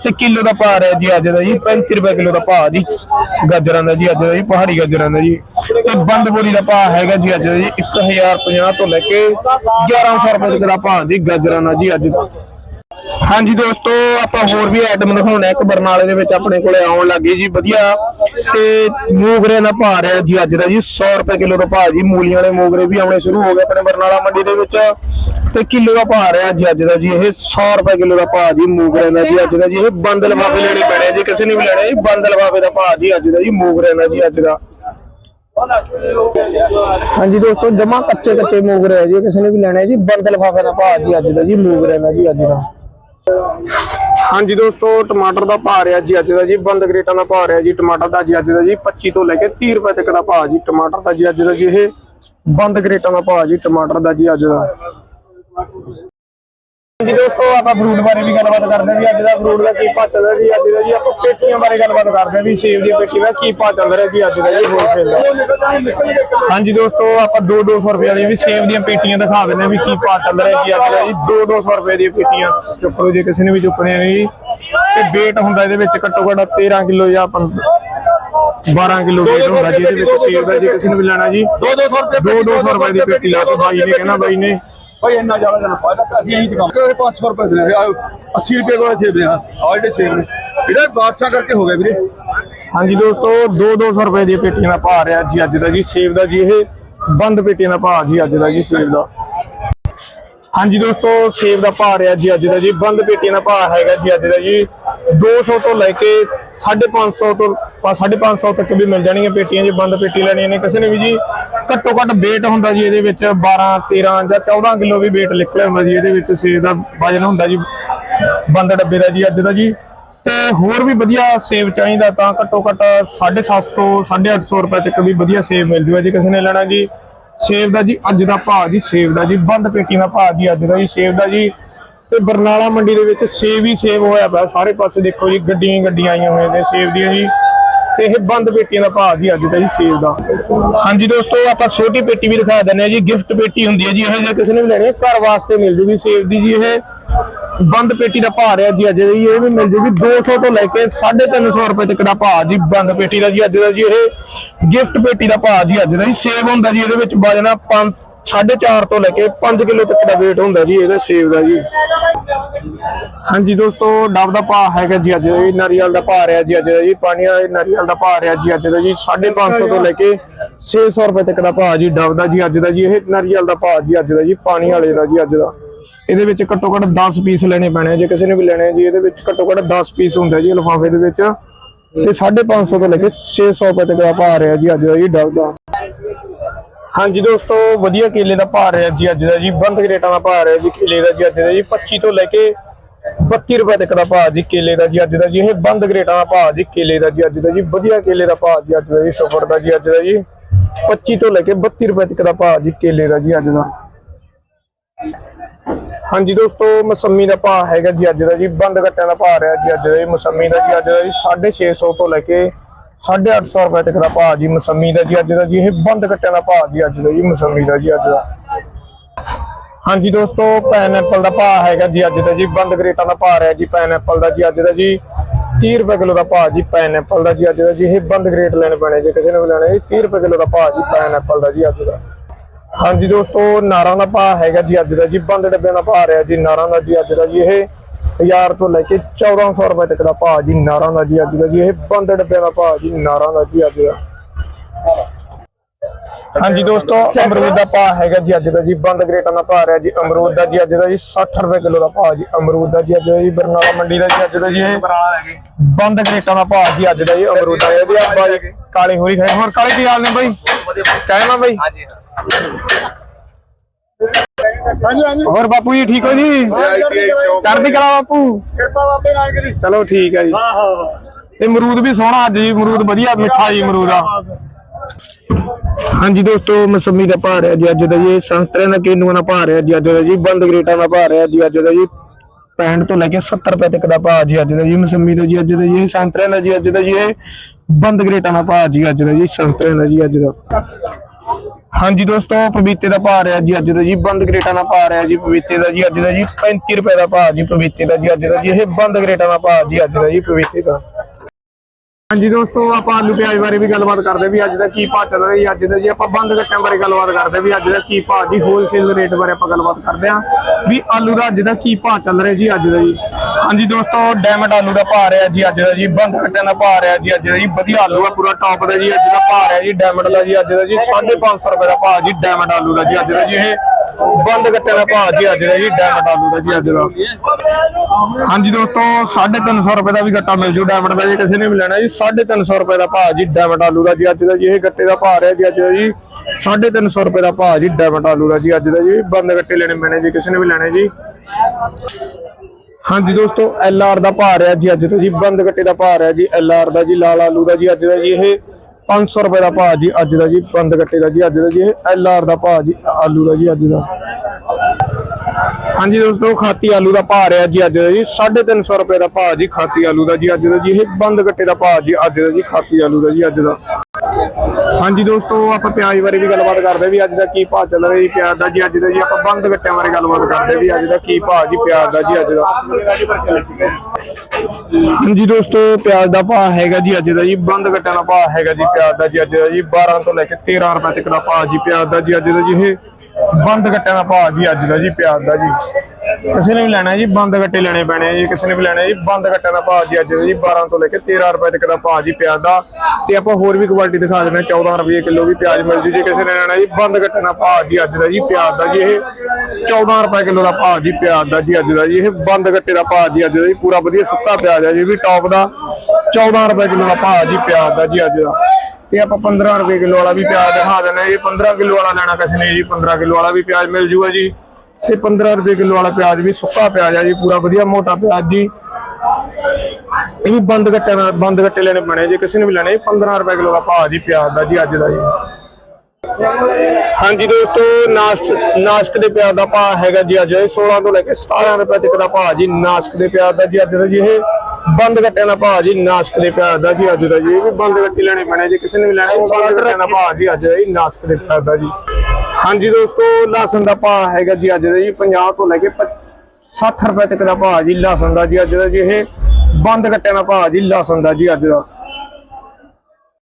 Speaker 1: ਤੇ ਕਿਲੋ ਦਾ ਭਾਅ ਰਿਹਾ ਜੀ ਅੱਜ ਦਾ ਜੀ 35 ਰੁਪਏ ਕਿਲੋ ਦਾ ਭਾਅ ਜੀ ਗਾਜਰਾਂ ਦਾ ਜੀ ਅੱਜ ਦਾ ਜੀ, ਪਹਾੜੀ ਗਾਜਰਾਂ ਦਾ ਜੀ। ਤੇ ਬੰਦ ਬੋਰੀ ਦਾ ਭਾਅ ਹੈਗਾ ਜੀ ਅੱਜ ਦਾ ਜੀ 1050 ਤੋਂ ਲੈ ਕੇ 1100 ਰੁਪਏ ਤੱਕ ਦਾ ਭਾਅ ਜੀ ਗਾਜਰਾਂ ਦਾ ਜੀ ਅੱਜ ਦਾ। ਹਾਂਜੀ ਦੋਸਤੋ, ਆਪਾਂ ਹੋਰ ਵੀ ਆਈਟਮ ਦਿਖਾਉਣਾ ਇੱਕ ਬਰਨਾਲੇ ਦੇ ਵਿੱਚ ਆਪਣੇ ਕੋਲੇ ਆਉਣ ਲੱਗੀ ਜੀ, ਵਧੀਆ। ਤੇ ਮੂਗਰੇ ਦਾ ਭਾਅ ਰਿਹਾ ਜੀ ਅੱਜ ਦਾ ਜੀ 100 ਰੁਪਏ ਕਿਲੋ ਦਾ ਭਾਅ ਜੀ। ਮੂਲੀਆਂ ਵਾਲੇ ਮੂਗਰੇ ਵੀ ਆਉਣੇ ਸ਼ੁਰੂ ਹੋ ਗਏ ਆਪਣੇ ਬਰਨਾਲਾ ਮੰਡੀ ਦੇ ਵਿੱਚ। ਤੇ ਕਿਲੋ ਦਾ ਭਾਅ ਰਿਹਾ ਜੀ ਅੱਜ ਦਾ ਜੀ, ਇਹ 100 ਰੁਪਏ ਕਿਲੋ ਦਾ ਭਾਅ ਜੀ ਮੂਗਰੇ ਦਾ ਜੀ ਅੱਜ ਦਾ ਜੀ। ਇਹ ਬੰਦ ਲਫਾਫੇ ਲੈਣੇ ਪੈਣੇ ਜੀ, ਕਿਸੇ ਨੇ ਵੀ ਲੈਣੇ ਜੀ ਬੰਦ ਲਫਾਫੇ ਦਾ ਭਾਅ ਜੀ ਅੱਜ ਦਾ ਜੀ, ਮੂਗਰੇ ਦਾ ਜੀ ਅੱਜ ਦਾ। ਹਾਂਜੀ ਦੋਸਤੋ, ਜਮਾ ਕੱਚੇ ਕੱਚੇ ਮੂਗਰੇ ਹੈ ਜੀ ਕਿਸੇ ਨੇ ਵੀ ਲੈਣਾ ਜੀ ਬੰਦ ਲਫਾਫੇ ਦਾ ਭਾਅ ਜੀ ਅੱਜ ਦਾ ਜੀ, ਮੂਗਰੇ ਦਾ ਜੀ ਅੱਜ ਦਾ। ਹਾਂਜੀ ਦੋਸਤੋ, ਟਮਾਟਰ ਦਾ ਭਾਅ ਰਿਹਾ ਜੀ ਅੱਜ ਦਾ ਜੀ, ਬੰਦ ਗਰੇਟਾਂ ਦਾ ਭਾਅ ਰਿਹਾ ਜੀ, ਟਮਾਟਰ ਦਾ ਜੀ ਅੱਜ ਦਾ ਜੀ 25 ਤੋਂ ਲੈ ਕੇ 30 ਰੁਪਏ ਤੱਕ ਦਾ ਭਾਅ ਜੀ, ਟਮਾਟਰ ਦਾ ਜੀ ਅੱਜ ਦਾ ਜੀ, ਇਹ ਬੰਦ ਗਰੇਟਾਂ ਦਾ ਭਾਅ ਜੀ, ਟਮਾਟਰ ਦਾ ਜੀ ਅੱਜ ਦਾ। ਜੀ ਦੋਸਤੋ ਆਪਾਂ ਫਰੂਟ ਬਾਰੇ ਵੀ ਗੱਲਬਾਤ ਕਰਦੇ ਵੀ ਅੱਜ ਦਾ ਫਰੂਟ ਦਾ ਕੀ ਭਾਅ ਚੱਲ ਰਿਹਾ ਜੀ? ਅੱਜ ਦਾ ਜੀ ਆਪਾਂ ਪੇਟੀਆਂ ਬਾਰੇ ਗੱਲਬਾਤ ਕਰਦੇ ਵੀ ਸੇਬ ਦੀ ਪੇਟੀ ਦਾ ਕੀ ਭਾਅ ਚੱਲ ਰਿਹਾ ਜੀ ਅੱਜ ਦਾ ਜੀ ਹੋਲਸੇਲ ਦਾ। ਹਾਂਜੀ ਦੋਸਤੋ ਆਪਾਂ 2-200 ਰੁਪਏ ਵਾਲੀਆਂ ਵੀ ਸੇਬ ਦੀਆਂ ਪੇਟੀਆਂ ਦਿਖਾ ਦਿੰਦੇ ਵੀ ਕੀ ਭਾਅ ਚੱਲ ਰਿਹਾ ਜੀ ਅੱਜ ਦਾ ਜੀ। 2-200 ਰੁਪਏ ਦੀਆਂ ਪੇਟੀਆਂ ਚੁੱਕ ਲਓ ਜੇ ਕਿਸੇ ਨੇ ਵੀ ਚੁੱਕਣੀਆਂ ਨੇ ਜੀ। ਤੇ weight ਹੁੰਦਾ ਇਹਦੇ ਵਿੱਚ ਘੱਟੋ ਘੱਟ 13 ਕਿਲੋ ਜਾਂ 12 ਕਿਲੋ weight ਹੁੰਦਾ ਜੀ ਇਹਦੇ ਵਿੱਚ ਸੇਬ ਦਾ ਜੇ ਕਿਸੇ ਨੇ ਵੀ ਲੈਣਾ ਜੀ। 2-200 ਰੁਪਏ 2-200 ਰੁਪਏ ਦੀ ਪੇਟੀ ਲਾ ਕੇ ਬਾਈ ਨੇ ਕਹਿੰਦਾ ਬਾਈ ਨੇ।
Speaker 3: ਭਾਈ ਇੰਨਾ ਜ਼ਿਆਦਾ ਜਨਾ ਪਾਇਆ ਅਸੀਂ ਇਹੀ ਕੰਮ ਕਰਦੇ 500 ਰੁਪਏ ਦੇ ਰਹੇ 80 ਰੁਪਏ ਕੋਲ ਸੇਬ ਦੇ ਆ। ਆਹ ਜਿਹੜੇ ਸੇਬ ਨੇ। ਇਹਦਾ ਬਾਦਸ਼ਾਹ ਕਰਕੇ ਹੋ ਗਿਆ ਵੀਰੇ।
Speaker 1: ਹਾਂਜੀ ਦੋਸਤੋ 2-200 ਰੁਪਏ ਦੀ ਪੇਟੀਆਂ ਦਾ ਭਾਅ ਰਿਹਾ ਜੀ ਅੱਜ ਦਾ ਜੀ। ਸੇਬ ਦਾ ਜੀ ਇਹ ਬੰਦ ਪੇਟੀਆਂ ਦਾ ਭਾਅ ਜੀ ਅੱਜ ਦਾ ਜੀ ਸੇਬ ਦਾ। ਹਾਂਜੀ ਦੋਸਤੋ ਸੇਬ ਦਾ ਭਾਅ ਰਿਹਾ ਜੀ ਅੱਜ ਦਾ ਜੀ। ਬੰਦ ਪੇਟੀਆਂ ਦਾ ਭਾਅ ਹੈਗਾ ਜੀ ਅੱਜ ਦਾ ਜੀ। 200 ਤੋਂ ਲੈ ਕੇ 550 ਤੋਂ 550 ਤੱਕ ਵੀ ਮਿਲ ਜਾਣਗੀਆਂ ਪੇਟੀਆਂ, ਜੇ ਬੰਦ ਪੇਟੀ ਲੈਣੀਆਂ ਨੇ। ਕਿਸੇ ਨੇ ਵੀ ਜੀ ਘੱਟੋ ਘੱਟ weight ਹੁੰਦਾ ਜੀ ਇਹਦੇ ਵਿੱਚ 12 13 ਜਾਂ 14 ਕਿਲੋ ਵੀ weight ਨਿਕਲਿਆ ਹੁੰਦਾ ਜੀ, ਇਹਦੇ ਵਿੱਚ ਸੇਬ ਦਾ ਵਜਨ ਹੁੰਦਾ ਜੀ, ਬੰਦ ਡੱਬੇ ਦਾ ਜੀ, ਅੱਜ ਦਾ ਜੀ। ਤੇ ਹੋਰ ਵੀ ਵਧੀਆ ਸੇਬ ਚਾਹੀਦਾ ਤਾਂ ਘੱਟੋ ਘੱਟ 750 850 ਰੁਪਏ ਤੱਕ ਵੀ ਵਧੀਆ ਸੇਬ ਮਿਲ ਜੂਗਾ ਜੀ, ਕਿਸੇ ਨੇ ਲੈਣਾ ਜੀ। ਸੇਬ ਦਾ ਜੀ, ਅੱਜ ਦਾ ਭਾਅ ਜੀ, ਸੇਬ ਦਾ ਜੀ, ਬੰਦ ਪੇਟੀ ਦਾ ਭਾਅ ਜੀ, ਅੱਜ ਦਾ ਜੀ, ਸੇਬ ਦਾ ਜੀ ਤੇ ਬਰਨਾਲਾ ਮੰਡੀ ਦੇ ਵਿੱਚ ਸੇਬ ਹੀ ਸੇਬ ਹੋਇਆ ਪਿਆ। ਸਾਰੇ ਪਾਸੇ ਦੇਖੋ ਜੀ, ਗੱਡੀਆਂ ਹੀ ਗੱਡੀਆਂ ਆਈਆਂ ਹੋਈਆਂ ਨੇ ਸੇਬ ਦੀਆਂ ਜੀ। ਤੇ ਇਹ ਬੰਦ ਪੇਟੀਆਂ ਦਾ ਭਾਅ ਜੀ ਅੱਜ ਦਾ ਜੀ ਸੇਬ ਦਾ। ਹਾਂਜੀ ਦੋਸਤੋ, ਆਪਾਂ ਛੋਟੀ ਪੇਟੀ ਵੀ ਦਿਖਾ ਦਿੰਦੇ ਆ ਜੀ ਗਿਫਟ ਪੇਟੀ ਹੁੰਦੀ ਹੈ ਜੀ, ਇਹ ਜੇ ਕਿਸੇ ਨੇ ਵੀ ਲੈਣੀ ਹੈ, ਘਰ ਵਾਸਤੇ ਮਿਲ ਜੂਗੀ ਸੇਬ ਦੀ ਜੀ ਇਹ। ਬੰਦ ਪੇਟੀ ਦਾ ਭਾਅ ਰਿਹਾ ਜੀ ਅੱਜ ਦਾ ਜੀ, ਇਹ ਵੀ ਮਿਲ ਜੂਗੀ। 200 ਤੋਂ ਲੈ ਕੇ 350 ਰੁਪਏ ਤੱਕ ਦਾ ਭਾਅ ਜੀ, ਬੰਦ ਪੇਟੀ ਦਾ ਜੀ ਅੱਜ ਦਾ ਜੀ, ਇਹ ਗਿਫਟ ਪੇਟੀ ਦਾ ਭਾਅ ਜੀ ਅੱਜ ਦਾ ਜੀ ਸੇਬ ਹੁੰਦਾ ਜੀ, ਇਹਦੇ ਵਿੱਚ ਵਜਣਾ 5 4.5 ਤੋਂ ਲੈ ਕੇ 5 ਕਿਲੋ ਤੱਕ ਦਾ weight ਹੁੰਦਾ ਜੀ ਇਹਦਾ ਸੇਬ ਦਾ ਜੀ। ਹਾਂਜੀ ਦੋਸਤੋ, ਡਬ ਦਾ ਭਾਅ ਹੈਗਾ ਜੀ ਅੱਜ ਇਹ ਨਾਰੀਅਲ ਦਾ ਭਾਅ ਰਿਹਾ ਜੀ ਅੱਜ ਦਾ ਜੀ ਪਾਣੀ ਵਾਲੇ ਨਾਰੀਅਲ ਦਾ ਭਾਅ ਰਿਹਾ ਜੀ ਅੱਜ ਦਾ ਜੀ 550 ਤੋਂ ਲੈ ਕੇ 600 ਰੁਪਏ ਤੱਕ ਦਾ ਭਾਅ ਜੀ ਡਬ ਦਾ ਜੀ ਅੱਜ ਦਾ ਜੀ, ਇਹ ਨਾਰੀਅਲ ਦਾ ਭਾਅ ਜੀ ਅੱਜ ਦਾ ਜੀ, ਪਾਣੀ ਵਾਲੇ ਦਾ ਜੀ ਅੱਜ ਦਾ। ਇਹਦੇ ਵਿੱਚ ਘੱਟੋ ਘੱਟ 10 ਪੀਸ ਲੈਣੇ ਪੈਣੇ ਆ, ਜੇ ਕਿਸੇ ਨੇ ਵੀ ਲੈਣੇ ਜੀ, ਇਹਦੇ ਵਿੱਚ ਘੱਟੋ ਘੱਟ 10 ਪੀਸ ਹੁੰਦਾ ਜੀ ਲਫ਼ਾਫੇ ਦੇ ਵਿੱਚ। ਤੇ 550 ਤੋਂ ਲੈ ਕੇ 600 ਰੁਪਏ ਤੱਕ ਦਾ ਭਾਅ ਰਿਹਾ ਜੀ ਅੱਜ ਦਾ ਜੀ ਡੱਬ ਦਾ। ਹਾਂਜੀ ਦੋਸਤੋ ਵਧੀਆ ਕੇਲੇ ਦਾ ਭਾਅ ਰਿਹਾ ਜੀ ਅੱਜ ਦਾ ਜੀ ਬੰਦ ਰੇਟਾਂ ਦਾ ਭਾਅ ਰਿਹਾ ਜੀ ਕੇਲੇ ਦਾ ਜੀ ਅੱਜ ਦਾ ਜੀ 25 ਤੋਂ ਲੈ ਕੇ 32 ਰੁਪਏ ਤੱਕ ਦਾ ਭਾਅ ਜੀ ਕੇਲੇ ਦਾ ਜੀ ਅੱਜ ਦਾ ਜੀ ਇਹ ਬੰਦ ਰੇਟਾਂ ਦਾ ਭਾਅ ਜੀ ਕੇਲੇ ਦਾ ਜੀ ਅੱਜ ਦਾ ਜੀ ਵਧੀਆ ਕੇਲੇ ਦਾ ਭਾਅ ਜੀ ਅੱਜ ਦਾ ਜੀ ਸਫਰ ਦਾ ਜੀ ਅੱਜ ਦਾ ਜੀ 25 ਤੋਂ ਲੈ ਕੇ 32 ਰੁਪਏ ਤੱਕ ਦਾ ਭਾਅ ਜੀ ਕੇਲੇ ਦਾ ਜੀ ਅੱਜ ਦਾ ਹਾਂਜੀ ਦੋਸਤੋ ਮਸੰਮੀ ਦਾ ਭਾਅ ਹੈਗਾ ਜੀ ਅੱਜ ਦਾ ਜੀ ਬੰਦ ਗੱਟਿਆਂ ਦਾ ਭਾਅ ਰਿਹਾ ਜੀ ਅੱਜ ਦਾ ਜੀ ਮਸੰਮੀ ਦਾ ਜੀ ਅੱਜ ਦਾ ਜੀ 650 ਤੋਂ ਲੈ ਕੇ 850 ਰੁਪਏ ਤੱਕ ਦਾ ਭਾਅ ਜੀ ਮਸੰਮੀ ਦਾ ਜੀ ਅੱਜ ਦਾ ਜੀ, ਇਹ ਬੰਦ ਗੱਟਿਆਂ ਦਾ ਭਾਅ ਜੀ ਅੱਜ ਦਾ ਜੀ ਮਸੰਮੀ ਦਾ ਜੀ ਅੱਜ ਦਾ। ਹਾਂਜੀ ਦੋਸਤੋ ਪਾਈਨਐਪਲ ਦਾ ਭਾਅ ਹੈਗਾ ਜੀ ਅੱਜ ਦਾ ਜੀ, ਬੰਦ ਗਰੇਟਾਂ ਦਾ ਭਾਅ ਰਿਹਾ ਜੀ ਪਾਈਨਐਪਲ ਦਾ ਜੀ ਅੱਜ ਦਾ ਜੀ। 30 ਰੁਪਏ ਕਿਲੋ ਦਾ ਭਾਅ ਜੀ ਪਾਈਨਐਪਲ ਦਾ ਜੀ ਅੱਜ ਦਾ ਜੀ, ਇਹ ਬੰਦ ਗ੍ਰੇਟ ਲੈਣੇ ਪੈਣੇ ਜੇ ਕਿਸੇ ਨੇ ਵੀ ਲੈਣੇ 30 ਰੁਪਏ ਕਿਲੋ ਦਾ ਭਾਅ ਜੀ ਪਾਈਨਐਪਲ ਦਾ ਜੀ ਅੱਜ ਦਾ। ਹਾਂਜੀ ਦੋਸਤੋ, ਨਾਰਾਂ ਦਾ ਭਾਅ ਹੈਗਾ ਜੀ ਅੱਜ ਦਾ ਜੀ, ਬੰਦ ਡੱਬਿਆਂ ਦਾ ਭਾਅ ਰਿਹਾ ਜੀ, ਨਾਰਾਂ ਦਾ ਜੀ ਅੱਜ ਦਾ ਜੀ, ਇਹ 1000 ਤੋਂ ਲੈ ਕੇ 1400 ਰੁਪਏ ਤੱਕ ਦਾ ਭਾਅ ਜੀ ਨਾਰਾਂ ਦਾ ਜੀ ਅੱਜ ਦਾ ਜੀ ਇਹ ਬੰਦ ਡੱਬਿਆਂ ਦਾ ਭਾਅ ਜੀ ਨਾਰਾਂ ਦਾ ਜੀ ਅੱਜ ਦਾ। ਹਾਂਜੀ ਦੋਸਤੋ ਅਮਰੂਦ ਦਾ ਭਾਅ ਹੈਗਾ ਜੀ ਅੱਜ ਦਾ ਜੀ ਬੰਦ ਗ੍ਰੇਟਾਂ ਦਾ ਭਾਅ ਰਿਹਾ ਜੀ ਅਮਰੂਦ ਦਾ ਜੀ ਅੱਜ ਦਾ ਜੀ 60 ਰੁਪਏ ਕਿਲੋ ਦਾ ਭਾਅ ਜੀ ਅਮਰੂਦ ਦਾ ਜੀ ਅੱਜ ਦਾ ਜੀ ਬਰਨਾਲਾ ਮੰਡੀ ਦਾ ਜੀ ਅੱਜ ਦਾ ਜੀ ਇਹ ਬੰਦ ਗ੍ਰੇਟਾਂ ਦਾ ਭਾਅ ਜੀ ਅੱਜ ਦਾ ਜੀ ਅਮਰੂਦ ਦਾ ਇਹਦੇ ਆ ਬਾਈ ਕਾਲੇ ਹੋਰੀ ਖੜੇ ਹੋਰ ਕਾਲੇ ਕੀ ਹਾਲ ਨੇ ਬਾਈ? ਕਹਿਣਾ ਬਾਈ?
Speaker 4: ਹਾਂਜੀ ਹਾਂਜੀ
Speaker 1: ਹੋਰ ਬਾਪੂ ਜੀ ਠੀਕ ਹੋ ਜੀ? ਚੜ੍ਹਦੀ ਕਲਾ ਬਾਪੂ?
Speaker 4: ਕਿਰਪਾ ਬਾਬੇ ਨਾਨਕ ਦੀ।
Speaker 1: ਚਲੋ ਠੀਕ ਹੈ ਜੀ।
Speaker 4: ਹਾਂ ਹਾਂ।
Speaker 1: ਤੇ ਅਮਰੂਦ ਵੀ ਸੋਹਣਾ ਅੱਜ ਜੀ ਅਮਰੂਦ ਵਧੀਆ ਮਿੱਠਾ ਜੀ ਅਮਰੂਦ ਆ। ਹਾਂਜੀ ਦੋਸਤੋ ਮਸੰਮੀ ਦਾ ਭਾਅ ਰਿਹਾ ਜੀ ਅੱਜ ਦਾ ਜੀ। ਸੰਤਰੇ ਦਾ ਕਿੰਨੂਆਂ ਦਾ ਭਾਅ ਰਿਹਾ ਜੀ ਅੱਜ ਦਾ ਜੀ। ਬੰਦ ਗ੍ਰੇਟਾਂ ਦਾ ਭਾਅ ਰਿਹਾ ਜੀ ਅੱਜ ਦਾ ਜੀ। 65 ਤੋਂ ਲੈ ਕੇ 70 ਰੁਪਏ ਤੱਕ ਦਾ ਭਾਅ ਜੀ ਅੱਜ ਦਾ ਜੀ। ਮਸੰਮੀ ਦਾ ਜੀ ਅੱਜ ਦਾ ਜੀ। ਸੰਤਰੇ ਦਾ ਜੀ ਅੱਜ ਦਾ ਜੀ ਇਹ ਬੰਦ ਗ੍ਰੇਟਾਂ ਦਾ ਭਾਅ ਜੀ ਅੱਜ ਦਾ ਜੀ। ਸੰਤਰੇ ਦਾ ਜੀ ਅੱਜ ਦਾ। ਹਾਂਜੀ ਦੋਸਤੋ ਪਪੀਤੇ ਦਾ ਭਾਅ ਰਿਹਾ ਜੀ, ਅੱਜ ਦਾ ਜੀ, ਬੰਦ ਗ੍ਰੇਟਾਂ ਦਾ ਭਾਅ ਰਿਹਾ ਜੀ ਪਪੀਤੇ ਦਾ ਜੀ, ਅੱਜ ਦਾ ਜੀ 35 ਰੁਪਏ ਦਾ ਭਾਅ ਜੀ ਪਪੀਤੇ ਦਾ ਜੀ, ਅੱਜ ਦਾ ਜੀ, ਇਹ ਬੰਦ ਗ੍ਰੇਟਾਂ ਦਾ ਭਾਅ ਜੀ, ਅੱਜ ਦਾ ਜੀ ਪਪੀਤੇ ਦਾ। ਹਾਂਜੀ ਦੋਸਤੋ, ਆਪਾਂ ਆਲੂ ਪਿਆਜ਼ ਬਾਰੇ ਵੀ ਗੱਲਬਾਤ ਕਰਦੇ ਵੀ ਅੱਜ ਦਾ ਕੀ ਭਾਅ ਚੱਲ ਰਿਹਾ ਅੱਜ ਦਾ ਜੀ ਆਪਾਂ ਬੰਦ ਗੱਟਿਆਂ ਬਾਰੇ ਗੱਲਬਾਤ ਕਰਦੇ ਵੀ ਅੱਜ ਦਾ ਕੀ ਭਾਅ ਜੀ ਹੋਲਸੇਲ ਰੇਟ ਬਾਰੇ ਆਪਾਂ ਗੱਲਬਾਤ ਕਰਦੇ ਆਂ ਵੀ ਆਲੂ ਦਾ ਅੱਜ ਦਾ ਕੀ ਭਾਅ ਚੱਲ ਰਿਹਾ ਜੀ ਅੱਜ ਦਾ ਜੀ। ਹਾਂਜੀ ਦੋਸਤੋ ਡਾਇਮੰਡ ਆਲੂ ਦਾ ਭਾਅ ਰਿਹਾ ਜੀ, ਅੱਜ ਦਾ ਜੀ, ਬੰਦ ਗੱਟਿਆਂ ਦਾ ਭਾਅ ਰਿਹਾ ਜੀ, ਅੱਜ ਦਾ ਜੀ, ਵਧੀਆ ਆਲੂ ਆ, ਪੂਰਾ ਟੌਪ ਦਾ ਜੀ, ਅੱਜ ਦਾ ਭਾਅ ਰਿਹਾ ਜੀ ਡਾਇਮੰਡ ਦਾ ਜੀ, ਅੱਜ ਦਾ ਜੀ 550 ਰੁਪਏ ਦਾ ਭਾਅ ਜੀ ਡਾਇਮੰਡ ਆਲੂ ਦਾ ਜੀ, ਅੱਜ ਦਾ ਜੀ ਇਹ ਬੰਦ ਗੱਟਿਆਂ ਦਾ ਭਾਅ ਜੀ ਅੱਜ ਦਾ ਜੀ ਡਾਇਮੰਡ ਆਲੂ ਦਾ ਜੀ ਅੱਜ ਦਾ। ਹਾਂਜੀ ਦੋਸਤੋ 350 ਰੁਪਏ ਦਾ ਵੀ ਗੱਟਾ ਮਿਲ ਜੂ ਡਾਇਮੰਡ ਦਾ ਜੇ, ਕਿਸੇ ਨੇ ਵੀ ਲੈਣਾ ਜੀ। 350 ਰੁਪਏ ਦਾ ਭਾਅ ਜੀ ਡਾਇਮੰਡ ਆਲੂ ਦਾ ਜੀ, ਅੱਜ ਦਾ ਜੀ। ਇਹ ਗੱਟੇ ਦਾ ਭਾਅ ਰਿਹਾ ਜੀ ਅੱਜ ਦਾ ਜੀ। 350 ਰੁਪਏ ਦਾ ਭਾਅ ਜੀ ਡਾਇਮੰਡ ਆਲੂ ਦਾ ਜੀ, ਅੱਜ ਦਾ ਜੀ। ਬੰਦ ਗੱਟੇ ਲੈਣੇ ਮੈਨੇ ਜੀ, ਕਿਸੇ ਨੇ ਵੀ ਲੈਣੇ ਜੀ। ਹਾਂਜੀ ਦੋਸਤੋ, ਐਲ ਆਰ ਦਾ ਭਾਅ ਰਿਹਾ ਜੀ ਅੱਜ ਦਾ ਜੀ। ਬੰਦ ਗੱਟੇ ਦਾ ਭਾਅ ਰਿਹਾ ਜੀ, ਐਲ ਆਰ ਦਾ ਜੀ, ਲਾਲ ਆਲੂ ਦਾ ਜੀ, ਅੱਜ ਦਾ ਜੀ। ਇਹ 500 ਰੁਪਏ ਦਾ ਭਾਅ ਜੀ, ਅੱਜ ਦਾ ਜੀ, ਬੰਦ ਕੱਟੇ ਦਾ ਜੀ, ਅੱਜ ਦਾ ਜੀ, ਇਹ ਐਲ ਆਰ ਦਾ ਭਾਅ ਜੀ, ਆਲੂ ਦਾ ਜੀ, ਅੱਜ ਦਾ। ਹਾਂਜੀ ਦੋਸਤੋ, ਖਾਤੀ ਆਲੂ ਦਾ ਭਾਅ ਰਿਹਾ ਜੀ, ਅੱਜ ਦਾ ਜੀ 350 ਰੁਪਏ ਦਾ ਭਾਅ ਜੀ, ਖਾਤੀ ਆਲੂ ਦਾ ਜੀ, ਅੱਜ ਦਾ ਜੀ, ਇਹ ਬੰਦ ਕੱਟੇ ਦਾ ਭਾਅ ਜੀ, ਅੱਜ ਦਾ ਜੀ, ਖਾਤੀ ਆਲੂ ਦਾ ਜੀ, ਅੱਜ ਦਾ। ਹਾਂਜੀ ਦੋਸਤੋ, ਆਪਾਂ ਪਿਆਜ਼ ਬਾਰੇ ਵੀ ਗੱਲਬਾਤ ਕਰਦੇ ਵੀ ਅੱਜ ਦਾ ਕੀ ਭਾਅ ਚੱਲ ਰਿਹਾ ਜੀ, ਪਿਆਜ਼ ਦਾ ਜੀ, ਅੱਜ ਦਾ ਜੀ, ਆਪਾਂ ਬੰਦ ਗੱਟਿਆਂ ਬਾਰੇ ਗੱਲਬਾਤ ਕਰਦੇ ਵੀ ਅੱਜ ਦਾ ਕੀ ਭਾਅ ਜੀ, ਪਿਆਜ਼ ਦਾ ਜੀ, ਅੱਜ ਦਾ। ਹਾਂਜੀ ਦੋਸਤੋ, ਪਿਆਜ਼ ਦਾ ਭਾਅ ਹੈਗਾ ਜੀ, ਅੱਜ ਦਾ ਜੀ, ਬੰਦ ਗੱਟਿਆਂ ਦਾ ਭਾਅ ਹੈਗਾ ਜੀ, ਪਿਆਜ਼ ਦਾ ਜੀ, ਅੱਜ ਦਾ ਜੀ 12 ਤੋਂ ਲੈ ਕੇ 13 ਰੁਪਏ ਤੱਕ ਦਾ ਭਾਅ ਜੀ, ਪਿਆਜ਼ ਦਾ ਜੀ, ਅੱਜ ਦਾ ਜੀ ਇਹ ਬੰਦ ਗੱਟਿਆਂ ਦਾ ਭਾਅ ਜੀ ਅੱਜ ਦਾ ਜੀ ਪਿਆਜ਼ ਦਾ ਜੀ। ਕਿਸੇ ਨੇ ਵੀ ਲੈਣਾ ਜੀ, ਬੰਦ ਗੱਟੇ ਲੈਣੇ ਪੈਣੇ ਆ ਜੀ, ਕਿਸੇ ਨੇ ਵੀ ਲੈਣਾ ਜੀ, ਬੰਦ ਗੱਟਿਆਂ ਦਾ ਭਾਅ ਜੀ ਅੱਜ ਦਾ ਜੀ 12 ਤੋਂ ਲੈ ਕੇ 13 ਰੁਪਏ ਤੱਕ ਦਾ ਭਾਅ ਜੀ ਪਿਆਜ਼ ਦਾ। ਤੇ ਆਪਾਂ ਹੋਰ ਵੀ ਕੁਆਲਿਟੀ ਦਿਖਾ ਦਿੰਦੇ ਹਾਂ 14 ਰੁਪਏ ਕਿਲੋ ਵੀ ਪਿਆਜ਼ ਮਿਲ ਜੂ ਜੀ, ਕਿਸੇ ਨੇ ਲੈਣਾ ਜੀ, ਬੰਦ ਗੱਟਿਆਂ ਦਾ ਭਾਅ ਜੀ ਅੱਜ ਦਾ ਜੀ ਪਿਆਜ਼ ਦਾ ਜੀ, ਇਹ 14 ਰੁਪਏ ਕਿਲੋ ਦਾ ਭਾਅ ਜੀ ਪਿਆਜ਼ ਦਾ ਜੀ ਅੱਜ ਦਾ ਜੀ, ਇਹ ਬੰਦ ਗੱਟੇ ਦਾ ਭਾਅ ਜੀ ਅੱਜ ਦਾ ਜੀ, ਪੂਰਾ ਵਧੀਆ ਸੁੱਤਾ ਪਿਆਜ਼ ਹੈ ਜੀ ਵੀ ਟੌਪ ਦਾ। 14 ਰੁਪਏ ਕਿਲੋ ਦਾ ਭਾਅ ਜੀ ਪਿਆਜ਼ ਦਾ ਜੀ ਅੱਜ ਦਾ। ਤੇ ਆਪਾਂ 15 ਰੁਪਏ ਕਿਲੋ ਵਾਲਾ ਵੀ ਪਿਆਜ਼ ਦਿਖਾ ਦਿੰਦੇ ਹਾਂ 15 ਕਿਲੋ ਵਾਲਾ ਲੈਣਾ ਕਿਸੇ ਨੇ ਜੀ 15 ਕਿਲੋ ਵਾਲਾ ਵੀ ਪਿਆਜ਼ ਮਿਲ ਜੂਗਾ ਜੀ। ਤੇ 15 ਰੁਪਏ ਕਿਲੋ ਵਾਲਾ ਪਿਆਜ਼ ਵੀ ਸੁੱਕਾ ਪਿਆਜ਼ ਆ ਜੀ, ਪੂਰਾ ਵਧੀਆ ਮੋਟਾ ਪਿਆਜ਼ ਜੀ। ਇਹ ਵੀ ਬੰਦ ਗੱਟੇ ਬੰਦ ਕੱਟੇ ਲੈਣੇ ਪੈਣੇ ਜੇ, ਕਿਸੇ ਨੇ ਵੀ ਲੈਣੇ 15 ਰੁਪਏ ਕਿਲੋ ਦਾ ਭਾਅ ਜੀ ਪਿਆਜ਼ ਦਾ ਜੀ ਅੱਜ ਦਾ ਜੀ। ਹਾਂਜੀ ਦੋਸਤੋ, ਨਾਸ਼ਕ ਨਾਸ਼ਕ ਦੇ ਪਿਆਰ ਦਾ ਭਾਅ ਹੈਗਾ ਜੀ ਅੱਜ। ਇਹ 16 ਤੋਂ ਲੈ ਕੇ 17 ਰੁਪਏ ਤੱਕ ਦਾ ਭਾਅ ਜੀ, ਨਾਸ਼ਕ ਦੇ ਪਿਆਰ ਦਾ ਜੀ ਅੱਜ ਦਾ ਜੀ। ਇਹ ਬੰਦ ਗੱਟਿਆਂ ਦਾ ਭਾਅ ਜੀ, ਨਾਸ਼ਕ ਦੇ ਪਿਆਰ ਦਾ ਜੀ ਅੱਜ ਦਾ ਜੀ। ਇਹ ਵੀ ਬੰਦ ਗੱਟੇ ਲੈਣੇ ਪੈਣੇ ਜੇ, ਕਿਸੇ ਨੇ ਵੀ ਲੈਣਾ, ਬੰਦ ਗੱਟਿਆਂ ਦਾ ਭਾਅ ਜੀ ਅੱਜ ਦਾ ਜੀ, ਨਾਸ਼ਕ ਦੇ ਪਿਆਰ ਦਾ ਜੀ। ਹਾਂਜੀ ਦੋਸਤੋ, ਲਸਣ ਦਾ ਭਾਅ ਹੈਗਾ ਜੀ ਅੱਜ ਦਾ ਜੀ 50 ਤੋਂ ਲੈ ਕੇ 60 ਰੁਪਏ ਤੱਕ ਦਾ ਭਾਅ ਜੀ, ਲਸਣ ਦਾ ਜੀ ਅੱਜ ਦਾ ਜੀ। ਇਹ ਬੰਦ ਕੱਟਿਆਂ ਦਾ ਭਾਅ ਜੀ, ਲਸਣ ਦਾ ਜੀ ਅੱਜ ਦਾ।